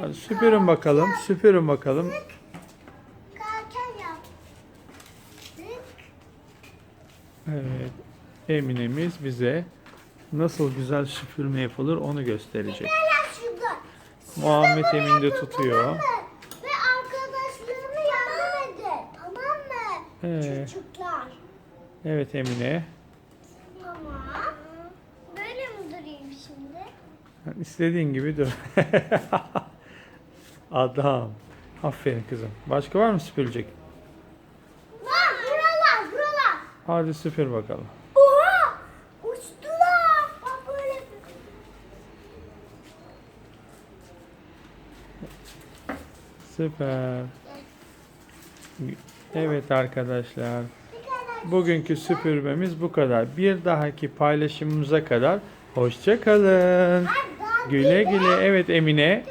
Hadi süpürün bakalım. Süpürün bakalım. Evet. Eminemiz bize nasıl güzel süpürme yapılır onu gösterecek. Muhammed Emin de tutuyor. Ve arkadaşlarına yardım edin. Tamam mı? Ee. Çocuklar. Evet Emine. Tamam. Böyle mi durayım şimdi? İstediğin gibi dur. Adam. Aferin kızım. Başka var mı süpürecek? Bak buralar buralar. Hadi süpür bakalım. Oha! Uçtular. Bak böyle. Süper. Evet arkadaşlar. Bugünkü süpürmemiz bu kadar. Bir dahaki paylaşımımıza kadar hoşça kalın. Güle güle. Evet Emine.